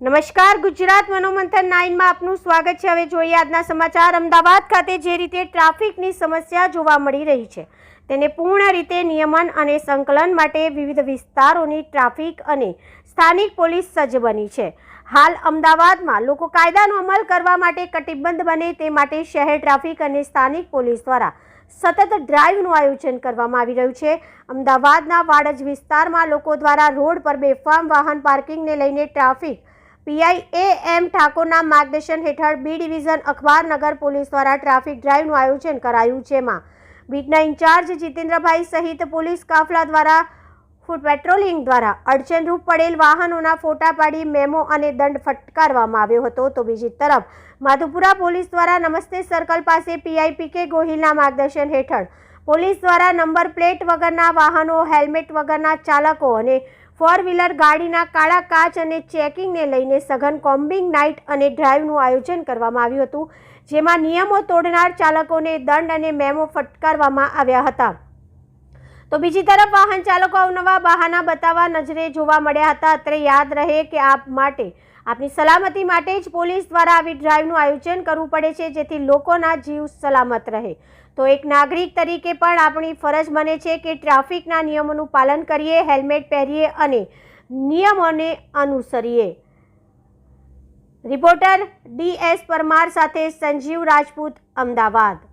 નમસ્કાર, ગુજરાત મનોમંથન નાઇનમાં આપનું સ્વાગત છે. હવે જોઈએ આજના સમાચાર. અમદાવાદ ખાતે જે રીતે ટ્રાફિકની સમસ્યા જોવા મળી રહી છે, તેને પૂર્ણ રીતે નિયમન અને સંકલન માટે વિવિધ વિસ્તારોની ટ્રાફિક અને સ્થાનિક પોલીસ સજ્જ બની છે. હાલ અમદાવાદમાં લોકો કાયદાનો અમલ કરવા માટે કટિબદ્ધ બને તે માટે શહેર ટ્રાફિક અને સ્થાનિક પોલીસ દ્વારા સતત ડ્રાઈવનું આયોજન કરવામાં આવી રહ્યું છે. અમદાવાદના વાડજ વિસ્તારમાં લોકો દ્વારા રોડ પર બેફામ વાહન પાર્કિંગને લઈને ટ્રાફિક પીઆઈ એ એમ ઠાકોરના માર્ગદર્શન હેઠળ બી ડિવિઝન અખબારનગર પોલીસ દ્વારા ટ્રાફિક ડ્રાઈવનું આયોજન કરાયું જેમાં બીટના ઇન્ચાર્જ જીતેન્દ્રભાઈ સહિત પોલીસ કાફલા દ્વારા, ફૂડ પેટ્રોલિંગ દ્વારા અડચણરૂપ પડેલ વાહનોના ફોટા પાડી મેમો અને દંડ ફટકારવામાં આવ્યો હતો. તો બીજી તરફ માધુપુરા પોલીસ દ્વારા નમસ્તે સર્કલ પાસે પીઆઈ પીકે ગોહિલના માર્ગદર્શન હેઠળ પોલીસ દ્વારા નંબર પ્લેટ વગરના વાહનો, હેલ્મેટ વગરના ચાલકો અને ફોર વ્હીલર ગાડીના કાળા કાચ અને ચેકિંગને લઈને સઘન કોમ્બિંગ નાઇટ અને ડ્રાઈવનું આયોજન કરવામાં આવ્યું હતું, જેમાં નિયમો તોડનાર ચાલકોને દંડ અને મેમો ફટકારવામાં આવ્યા હતા. તો બીજી તરફ વાહન ચાલકો અવનવા બહાના બતાવવા નજરે જોવા મળ્યા હતા. અત્રે યાદ રહે કે આપ માટે, આપની સલામતી માટે જ પોલીસ દ્વારા આવી ડ્રાઈવનું આયોજન કરવું પડે છે, જેથી લોકોના જીવ સલામત રહે. તો એક નાગરિક તરીકે પણ આપણી ફરજ બને છે કે ટ્રાફિકના નિયમોનું પાલન કરીએ, હેલ્મેટ પહેરીએ અને નિયમોને અનુસરીએ. રિપોર્ટર ડી એસ પરમાર સાથે સંજીવ રાજપૂત, અમદાવાદ.